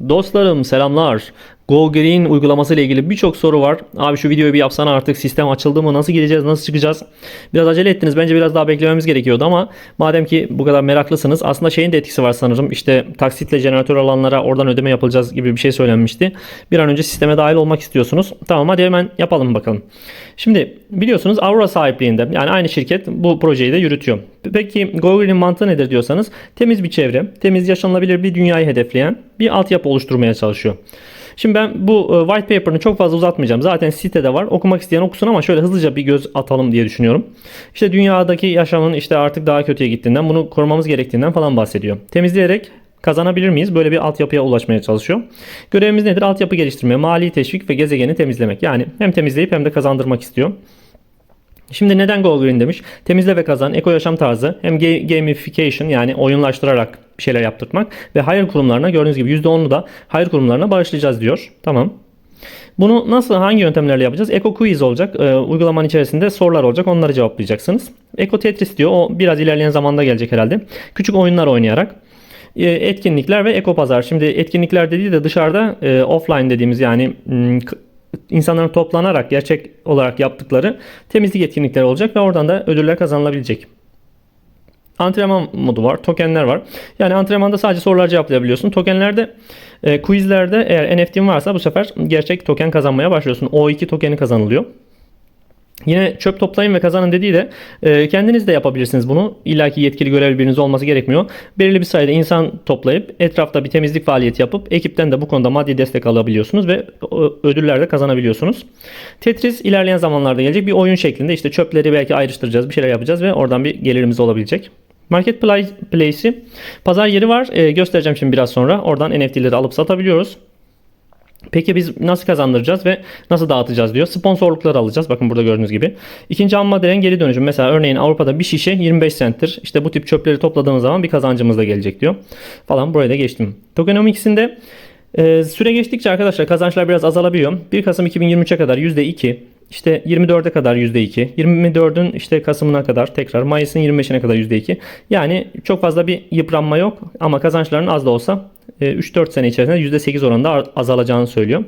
Dostlarım selamlar. Go uygulaması ile ilgili birçok soru var. Abi şu videoyu bir yapsana artık sistem açıldı mı? Nasıl gireceğiz? Nasıl çıkacağız? Biraz acele ettiniz. Bence biraz daha beklememiz gerekiyordu ama madem ki bu kadar meraklısınız aslında şeyin de etkisi var sanırım. İşte taksitle jeneratör alanlara oradan ödeme yapılacağız gibi bir şey söylenmişti. Bir an önce sisteme dahil olmak istiyorsunuz. Tamam hadi hemen yapalım bakalım. Şimdi biliyorsunuz Aurora sahipliğinde yani aynı şirket bu projeyi de yürütüyor. Peki Go mantığı nedir diyorsanız temiz bir çevre, temiz yaşanılabilir bir dünyayı hedefleyen bir altyapı oluşturmaya çalışıyor. Şimdi ben bu e, white paper'ını çok fazla uzatmayacağım. Zaten sitede var. Okumak isteyen okusun ama şöyle hızlıca bir göz atalım diye düşünüyorum. İşte dünyadaki yaşamın işte artık daha kötüye gittiğinden, bunu korumamız gerektiğinden falan bahsediyor. Temizleyerek kazanabilir miyiz? Böyle bir altyapıya ulaşmaya çalışıyor. Görevimiz nedir? Altyapı geliştirme, mali teşvik ve gezegeni temizlemek. Yani hem temizleyip hem de kazandırmak istiyor. Şimdi neden Go Green demiş? Temizle ve kazan, eko yaşam tarzı, hem ga- gamification yani oyunlaştırarak bir şeyler yaptırmak ve hayır kurumlarına gördüğünüz gibi %10'unu da hayır kurumlarına bağışlayacağız diyor. Tamam. Bunu nasıl hangi yöntemlerle yapacağız? Eko Quiz olacak. Ee, uygulamanın içerisinde sorular olacak. Onları cevaplayacaksınız. Eko Tetris diyor. O biraz ilerleyen zamanda gelecek herhalde. Küçük oyunlar oynayarak. Ee, etkinlikler ve eko pazar. Şimdi etkinlikler dediği de dışarıda e, offline dediğimiz yani hmm, insanların toplanarak gerçek olarak yaptıkları temizlik etkinlikleri olacak ve oradan da ödüller kazanılabilecek. Antrenman modu var, tokenler var. Yani antrenmanda sadece sorular cevaplayabiliyorsun. Tokenlerde, e, quizlerde eğer NFT'in varsa bu sefer gerçek token kazanmaya başlıyorsun. O2 tokeni kazanılıyor. Yine çöp toplayın ve kazanın dediği de e, kendiniz de yapabilirsiniz bunu. İlla ki yetkili görevli biriniz olması gerekmiyor. Belirli bir sayıda insan toplayıp etrafta bir temizlik faaliyeti yapıp ekipten de bu konuda maddi destek alabiliyorsunuz ve ödüller de kazanabiliyorsunuz. Tetris ilerleyen zamanlarda gelecek bir oyun şeklinde işte çöpleri belki ayrıştıracağız bir şeyler yapacağız ve oradan bir gelirimiz olabilecek. Marketplace'i pazar yeri var. E, göstereceğim şimdi biraz sonra. Oradan NFT'leri alıp satabiliyoruz. Peki biz nasıl kazandıracağız ve nasıl dağıtacağız diyor. Sponsorlukları alacağız. Bakın burada gördüğünüz gibi. İkinci ham maddelerin geri dönüşüm. Mesela örneğin Avrupa'da bir şişe 25 centtir. İşte bu tip çöpleri topladığınız zaman bir kazancımız da gelecek diyor. Falan buraya da geçtim. Tokenomics'inde e, süre geçtikçe arkadaşlar kazançlar biraz azalabiliyor. 1 Kasım 2023'e kadar %2, işte 24'e kadar %2, 24'ün işte Kasım'ına kadar tekrar, Mayıs'ın 25'ine kadar %2. Yani çok fazla bir yıpranma yok ama kazançların az da olsa 3-4 sene içerisinde %8 oranında azalacağını söylüyor.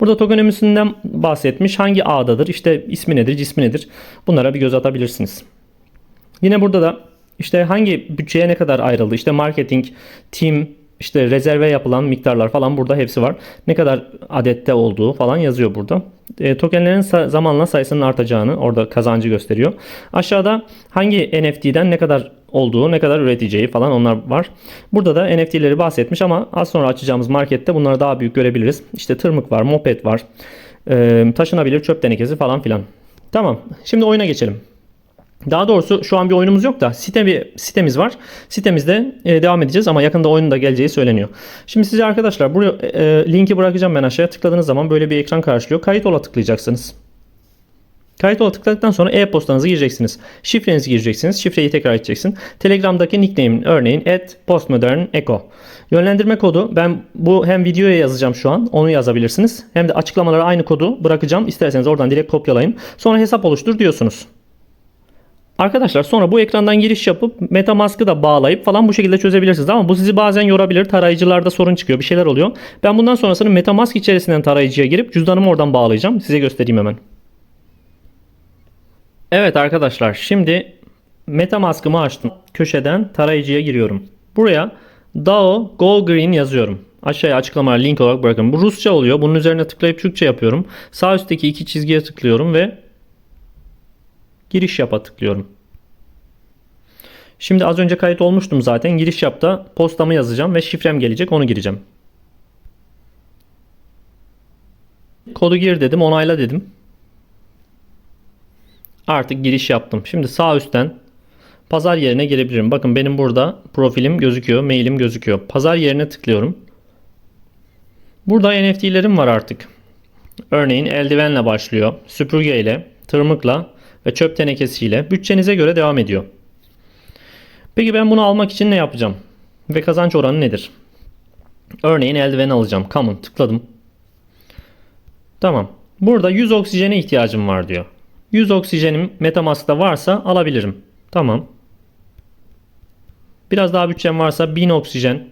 Burada tokenomisinden bahsetmiş. Hangi ağdadır? İşte ismi nedir, cismi nedir? Bunlara bir göz atabilirsiniz. Yine burada da işte hangi bütçeye ne kadar ayrıldı? İşte marketing, team, işte rezerve yapılan miktarlar falan burada hepsi var. Ne kadar adette olduğu falan yazıyor burada. E, tokenlerin sa- zamanla sayısının artacağını orada kazancı gösteriyor. Aşağıda hangi NFT'den ne kadar olduğu, ne kadar üreteceği falan onlar var. Burada da NFT'leri bahsetmiş ama az sonra açacağımız markette bunları daha büyük görebiliriz. İşte tırmık var, moped var, e, taşınabilir çöp tenekesi falan filan. Tamam. Şimdi oyuna geçelim. Daha doğrusu şu an bir oyunumuz yok da site bir sitemiz var. Sitemizde e, devam edeceğiz ama yakında oyunun da geleceği söyleniyor. Şimdi size arkadaşlar buraya e, linki bırakacağım ben aşağıya. Tıkladığınız zaman böyle bir ekran karşılıyor. Kayıt ola tıklayacaksınız. Kayıt ola tıkladıktan sonra e-postanızı gireceksiniz. Şifrenizi gireceksiniz. Şifreyi tekrar edeceksin. Telegram'daki nickname'in örneğin at postmodernecho. Yönlendirme kodu ben bu hem videoya yazacağım şu an onu yazabilirsiniz. Hem de açıklamalara aynı kodu bırakacağım. İsterseniz oradan direkt kopyalayın. Sonra hesap oluştur diyorsunuz. Arkadaşlar sonra bu ekrandan giriş yapıp MetaMask'ı da bağlayıp falan bu şekilde çözebilirsiniz. Ama bu sizi bazen yorabilir. Tarayıcılarda sorun çıkıyor. Bir şeyler oluyor. Ben bundan sonrasını MetaMask içerisinden tarayıcıya girip cüzdanımı oradan bağlayacağım. Size göstereyim hemen. Evet arkadaşlar şimdi MetaMask'ımı açtım. Köşeden tarayıcıya giriyorum. Buraya DAO Go Green yazıyorum. Aşağıya açıklamalar link olarak bırakın. Bu Rusça oluyor. Bunun üzerine tıklayıp Türkçe yapıyorum. Sağ üstteki iki çizgiye tıklıyorum ve giriş yapa tıklıyorum. Şimdi az önce kayıt olmuştum zaten. Giriş yapta postamı yazacağım ve şifrem gelecek onu gireceğim. Kodu gir dedim onayla dedim. Artık giriş yaptım. Şimdi sağ üstten pazar yerine girebilirim. Bakın benim burada profilim gözüküyor, mailim gözüküyor. Pazar yerine tıklıyorum. Burada NFT'lerim var artık. Örneğin eldivenle başlıyor, süpürgeyle, tırmıkla ve çöp tenekesiyle bütçenize göre devam ediyor. Peki ben bunu almak için ne yapacağım? Ve kazanç oranı nedir? Örneğin eldiven alacağım. Common tıkladım. Tamam. Burada 100 oksijene ihtiyacım var diyor. 100 oksijenim Metamask'ta varsa alabilirim. Tamam. Biraz daha bütçem varsa 1000 oksijen.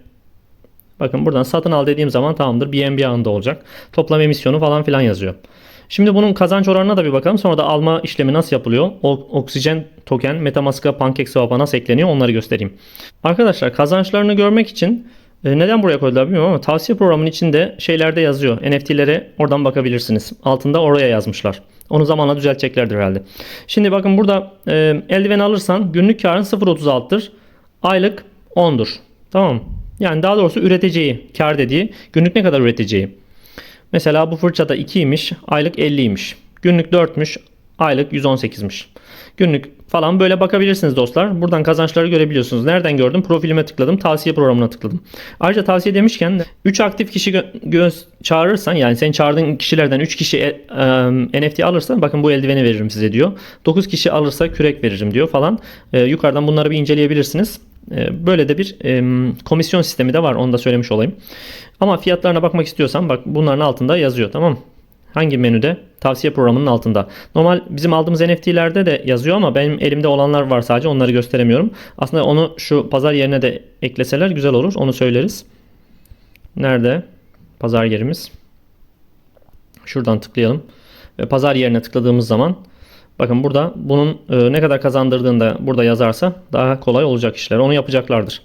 Bakın buradan satın al dediğim zaman tamamdır BNB ağında olacak. Toplam emisyonu falan filan yazıyor. Şimdi bunun kazanç oranına da bir bakalım. Sonra da alma işlemi nasıl yapılıyor? O, oksijen token Metamask'a PancakeSwap'a nasıl ekleniyor onları göstereyim. Arkadaşlar kazançlarını görmek için neden buraya koydular bilmiyorum ama tavsiye programının içinde şeylerde yazıyor. NFT'lere oradan bakabilirsiniz. Altında oraya yazmışlar. Onu zamanla düzelteceklerdir herhalde. Şimdi bakın burada e, eldiven alırsan günlük karın 0.36'dır. Aylık 10'dur. Tamam? Yani daha doğrusu üreteceği, kar dediği günlük ne kadar üreteceği. Mesela bu fırçada 2'ymiş, aylık 50'ymiş. Günlük 4'müş, aylık 118'miş. Günlük falan böyle bakabilirsiniz dostlar. Buradan kazançları görebiliyorsunuz. Nereden gördüm? Profilime tıkladım. Tavsiye programına tıkladım. Ayrıca tavsiye demişken 3 aktif kişi çağırırsan yani senin çağırdığın kişilerden 3 kişi e, e, NFT alırsa bakın bu eldiveni veririm size diyor. 9 kişi alırsa kürek veririm diyor falan. E, yukarıdan bunları bir inceleyebilirsiniz. E, Böyle de bir e, komisyon sistemi de var. Onu da söylemiş olayım. Ama fiyatlarına bakmak istiyorsan bak bunların altında yazıyor tamam? Hangi menüde? Tavsiye programının altında. Normal bizim aldığımız NFT'lerde de yazıyor ama benim elimde olanlar var sadece onları gösteremiyorum. Aslında onu şu pazar yerine de ekleseler güzel olur. Onu söyleriz. Nerede? Pazar yerimiz. Şuradan tıklayalım. Ve pazar yerine tıkladığımız zaman bakın burada bunun e, ne kadar kazandırdığını da burada yazarsa daha kolay olacak işler. Onu yapacaklardır.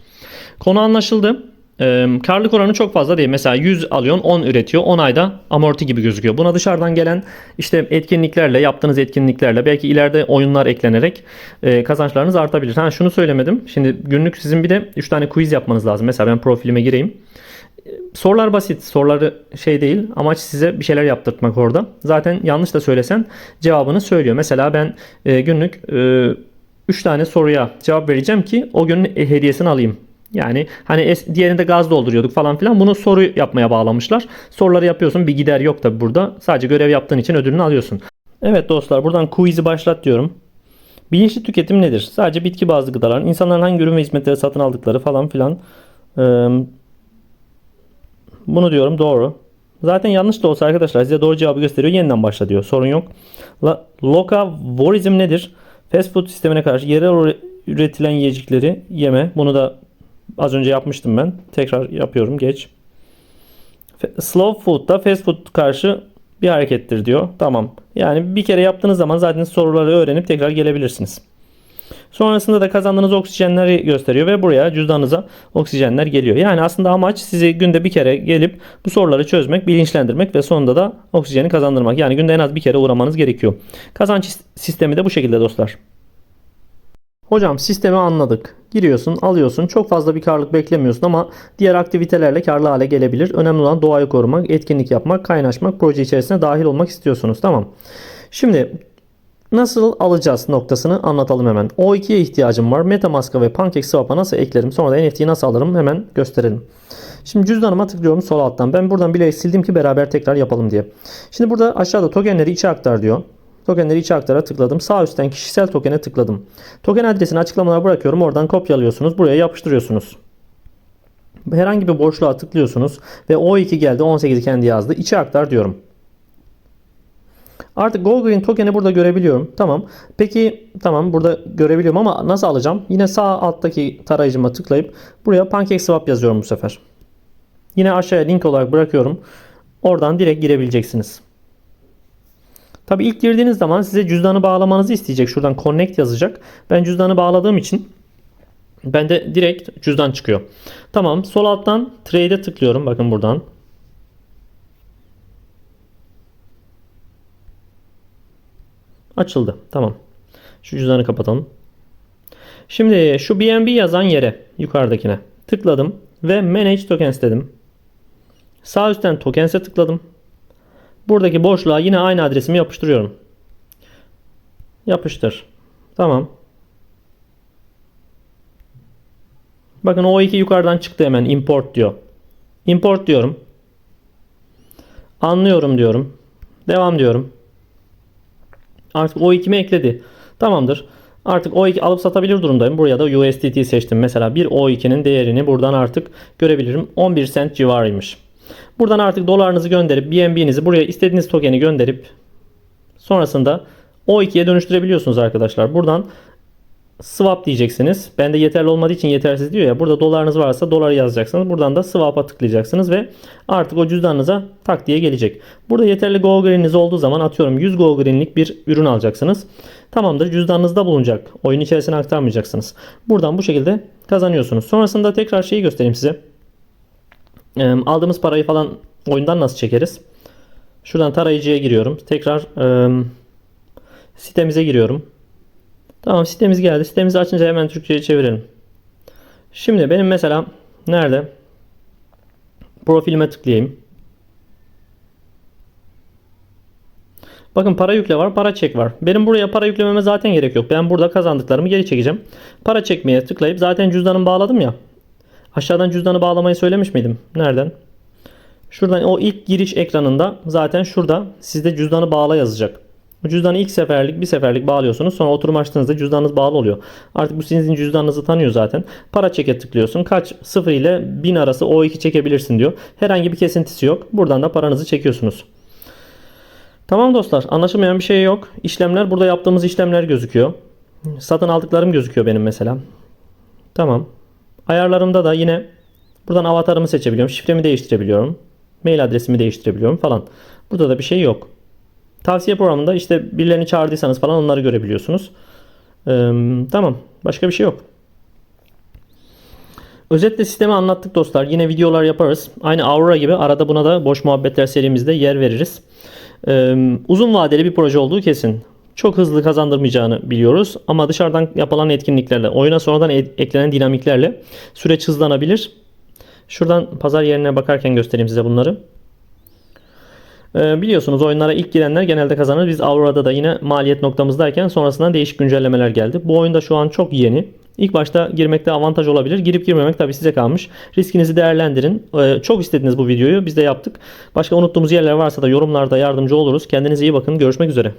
Konu anlaşıldı. E, karlılık oranı çok fazla değil. Mesela 100 alıyorsun 10 üretiyor. 10 ayda amorti gibi gözüküyor. Buna dışarıdan gelen işte etkinliklerle yaptığınız etkinliklerle belki ileride oyunlar eklenerek e, kazançlarınız artabilir. Ha şunu söylemedim. Şimdi günlük sizin bir de 3 tane quiz yapmanız lazım. Mesela ben profilime gireyim. Sorular basit. Soruları şey değil. Amaç size bir şeyler yaptırtmak orada. Zaten yanlış da söylesen cevabını söylüyor. Mesela ben e, günlük 3 tane soruya cevap vereceğim ki o günün hediyesini alayım. Yani hani es- diğerinde gaz dolduruyorduk falan filan. Bunu soru yapmaya bağlamışlar. Soruları yapıyorsun. Bir gider yok tabi burada. Sadece görev yaptığın için ödülünü alıyorsun. Evet dostlar buradan quiz'i başlat diyorum. Bilinçli tüketim nedir? Sadece bitki bazlı gıdaların insanların hangi ürün ve hizmetleri satın aldıkları falan filan. Ee, bunu diyorum doğru. Zaten yanlış da olsa arkadaşlar size doğru cevabı gösteriyor. Yeniden başla diyor. Sorun yok. La, lokavorizm nedir? Fast food sistemine karşı yerel üretilen yiyecekleri yeme. Bunu da az önce yapmıştım ben. Tekrar yapıyorum. Geç. Slow food da fast food karşı bir harekettir diyor. Tamam. Yani bir kere yaptığınız zaman zaten soruları öğrenip tekrar gelebilirsiniz. Sonrasında da kazandığınız oksijenleri gösteriyor ve buraya cüzdanınıza oksijenler geliyor. Yani aslında amaç sizi günde bir kere gelip bu soruları çözmek, bilinçlendirmek ve sonunda da oksijeni kazandırmak. Yani günde en az bir kere uğramanız gerekiyor. Kazanç sistemi de bu şekilde dostlar. Hocam sistemi anladık. Giriyorsun, alıyorsun. Çok fazla bir karlılık beklemiyorsun ama diğer aktivitelerle karlı hale gelebilir. Önemli olan doğayı korumak, etkinlik yapmak, kaynaşmak, proje içerisine dahil olmak istiyorsunuz. Tamam. Şimdi nasıl alacağız noktasını anlatalım hemen. O2'ye ihtiyacım var. Metamask'a ve PancakeSwap'a nasıl eklerim? Sonra da NFT'yi nasıl alırım? Hemen gösterelim. Şimdi cüzdanıma tıklıyorum sol alttan. Ben buradan bile sildim ki beraber tekrar yapalım diye. Şimdi burada aşağıda tokenleri içe aktar diyor. Tokenleri içe aktara tıkladım. Sağ üstten kişisel tokene tıkladım. Token adresini açıklamalara bırakıyorum. Oradan kopyalıyorsunuz. Buraya yapıştırıyorsunuz. Herhangi bir boşluğa tıklıyorsunuz. Ve O2 geldi. 18'i kendi yazdı. İçe aktar diyorum. Artık Gold Green tokeni burada görebiliyorum. Tamam. Peki tamam burada görebiliyorum ama nasıl alacağım? Yine sağ alttaki tarayıcıma tıklayıp buraya PancakeSwap yazıyorum bu sefer. Yine aşağıya link olarak bırakıyorum. Oradan direkt girebileceksiniz. Tabi ilk girdiğiniz zaman size cüzdanı bağlamanızı isteyecek. Şuradan connect yazacak. Ben cüzdanı bağladığım için bende direkt cüzdan çıkıyor. Tamam. Sol alttan trade'e tıklıyorum. Bakın buradan. Açıldı. Tamam. Şu cüzdanı kapatalım. Şimdi şu BNB yazan yere yukarıdakine tıkladım ve Manage Tokens dedim. Sağ üstten Tokens'e tıkladım. Buradaki boşluğa yine aynı adresimi yapıştırıyorum. Yapıştır. Tamam. Bakın o iki yukarıdan çıktı hemen import diyor. Import diyorum. Anlıyorum diyorum. Devam diyorum. Artık O2'mi ekledi. Tamamdır. Artık O2 alıp satabilir durumdayım. Buraya da USDT seçtim. Mesela bir O2'nin değerini buradan artık görebilirim. 11 cent civarıymış. Buradan artık dolarınızı gönderip BNB'nizi buraya istediğiniz tokeni gönderip sonrasında O2'ye dönüştürebiliyorsunuz arkadaşlar. Buradan swap diyeceksiniz. Bende yeterli olmadığı için yetersiz diyor ya. Burada dolarınız varsa doları yazacaksınız. Buradan da swap'a tıklayacaksınız ve artık o cüzdanınıza tak diye gelecek. Burada yeterli Go Green'iniz olduğu zaman atıyorum 100 Go Green'lik bir ürün alacaksınız. Tamamdır cüzdanınızda bulunacak. Oyun içerisine aktarmayacaksınız. Buradan bu şekilde kazanıyorsunuz. Sonrasında tekrar şeyi göstereyim size. Ee, aldığımız parayı falan oyundan nasıl çekeriz? Şuradan tarayıcıya giriyorum. Tekrar e, sitemize giriyorum. Tamam sitemiz geldi. Sitemizi açınca hemen Türkçe'ye çevirelim. Şimdi benim mesela nerede? Profilime tıklayayım. Bakın para yükle var, para çek var. Benim buraya para yüklememe zaten gerek yok. Ben burada kazandıklarımı geri çekeceğim. Para çekmeye tıklayıp zaten cüzdanımı bağladım ya. Aşağıdan cüzdanı bağlamayı söylemiş miydim? Nereden? Şuradan o ilk giriş ekranında zaten şurada sizde cüzdanı bağla yazacak. Cüzdanı ilk seferlik bir seferlik bağlıyorsunuz. Sonra oturum açtığınızda cüzdanınız bağlı oluyor. Artık bu sizin cüzdanınızı tanıyor zaten. Para çeke tıklıyorsun. Kaç 0 ile 1000 arası O2 çekebilirsin diyor. Herhangi bir kesintisi yok. Buradan da paranızı çekiyorsunuz. Tamam dostlar anlaşılmayan bir şey yok. İşlemler burada yaptığımız işlemler gözüküyor. Satın aldıklarım gözüküyor benim mesela. Tamam. Ayarlarımda da yine buradan avatarımı seçebiliyorum. Şifremi değiştirebiliyorum. Mail adresimi değiştirebiliyorum falan. Burada da bir şey yok. Tavsiye programında işte birilerini çağırdıysanız falan onları görebiliyorsunuz. Ee, tamam. Başka bir şey yok. Özetle sistemi anlattık dostlar. Yine videolar yaparız. Aynı Aurora gibi arada buna da boş muhabbetler serimizde yer veririz. Ee, uzun vadeli bir proje olduğu kesin. Çok hızlı kazandırmayacağını biliyoruz ama dışarıdan yapılan etkinliklerle, oyuna sonradan e- eklenen dinamiklerle süreç hızlanabilir. Şuradan pazar yerine bakarken göstereyim size bunları. Ee, biliyorsunuz oyunlara ilk girenler genelde kazanır. Biz Aurora'da da yine maliyet noktamızdayken sonrasında değişik güncellemeler geldi. Bu oyunda şu an çok yeni. İlk başta girmekte avantaj olabilir. Girip girmemek tabii size kalmış. Riskinizi değerlendirin. Ee, çok istediniz bu videoyu. Biz de yaptık. Başka unuttuğumuz yerler varsa da yorumlarda yardımcı oluruz. Kendinize iyi bakın. Görüşmek üzere.